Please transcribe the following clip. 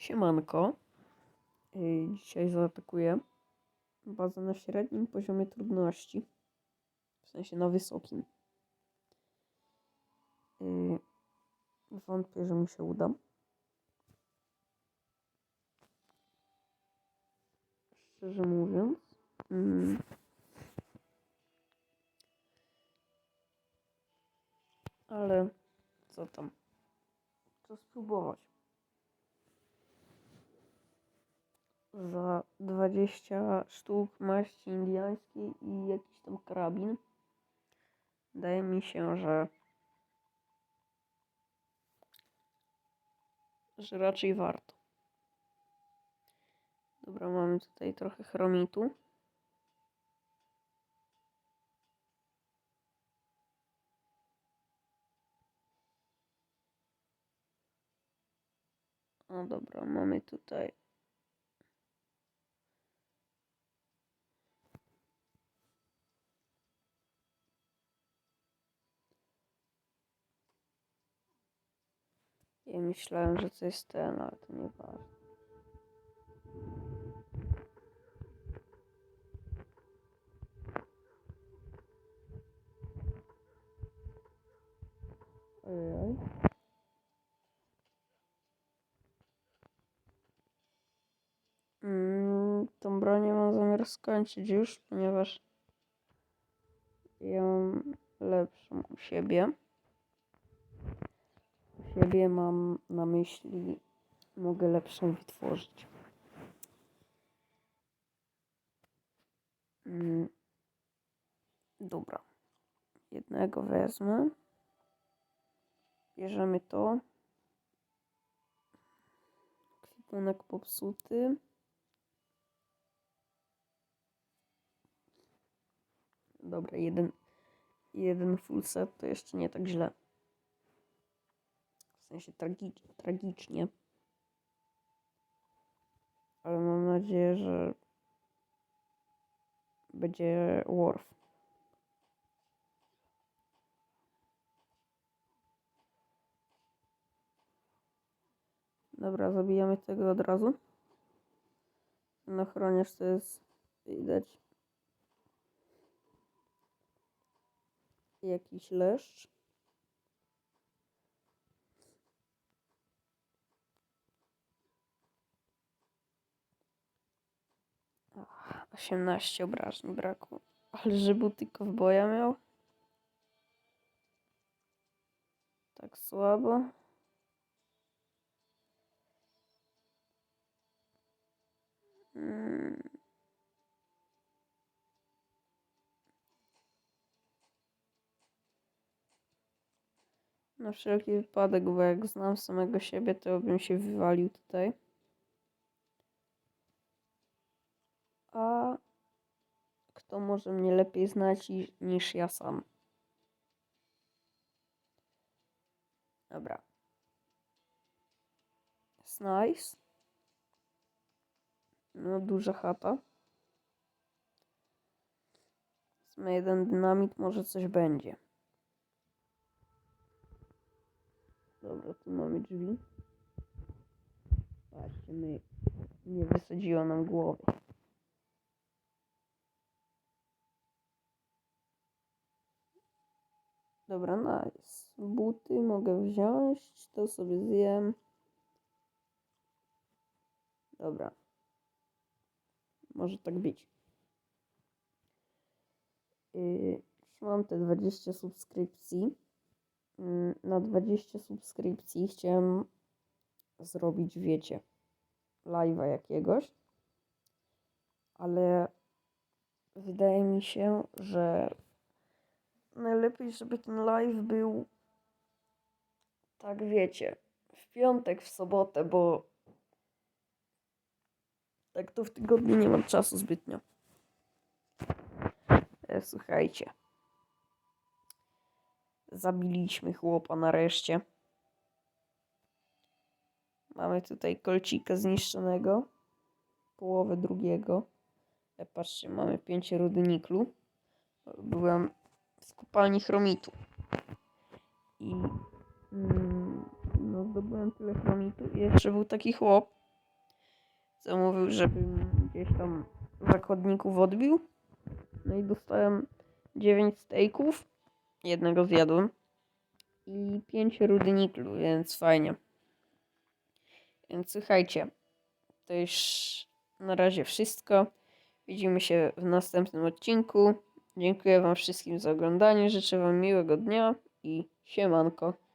Siemanko. Yy, Dzisiaj zaatakuję bazę na średnim poziomie trudności. W sensie na wysokim. Yy, Wątpię, że mi się uda. Szczerze mówiąc. Mm. Ale co tam? Co spróbować? Za 20 sztuk maści indiańskiej i jakiś tam karabin. Wydaje mi się, że że raczej warto. Dobra, mamy tutaj trochę chromitu. O dobra, mamy tutaj Ja myślałem, że to jest ten, ale to nie ważne. Ojej. Mm, tą bronię mam zamiar skończyć już, ponieważ mam lepszą u siebie siebie mam na myśli, mogę lepszą wytworzyć. Mm. Dobra. Jednego wezmę. Bierzemy to. Kwipunek popsuty. Dobra, jeden, jeden full set to jeszcze nie tak źle. Sensie tragicz, tragicznie. Ale mam nadzieję, że będzie Worf. Dobra, zabijamy tego od razu. Na ochroniarz to jest widać jakiś leszcz. 18 obrażeń brakło. Ale że buty kowboja miał? Tak słabo. Mm. Na wszelki wypadek, bo jak znam samego siebie, to bym się wywalił tutaj. A kto może mnie lepiej znać niż ja sam? Dobra. Jest nice. No, duża chata. Wezmę jeden dynamit, może coś będzie. Dobra, tu mamy drzwi. Patrzcie, my nie wysadziło nam głowy. Dobra, nice. Buty mogę wziąć, to sobie zjem. Dobra. Może tak być. Yy, mam te 20 subskrypcji. Yy, na 20 subskrypcji chciałem zrobić, wiecie, live'a jakiegoś. Ale wydaje mi się, że najlepiej, żeby ten live był tak wiecie, w piątek, w sobotę, bo tak to w tygodniu nie mam czasu zbytnio. E, słuchajcie. Zabiliśmy chłopa nareszcie. Mamy tutaj kolcika zniszczonego. Połowę drugiego. E, patrzcie, mamy pięć rudy niklu. Byłem w kopalni chromitu. I mm, no, zdobyłem tyle chromitu. I jeszcze był taki chłop, zamówił, żebym gdzieś tam zakładników odbił. No i dostałem 9 steaków, jednego zjadłem i 5 rudy niklu, więc fajnie. Więc słuchajcie, to już na razie wszystko. Widzimy się w następnym odcinku. Dziękuję Wam wszystkim za oglądanie. Życzę Wam miłego dnia i siemanko.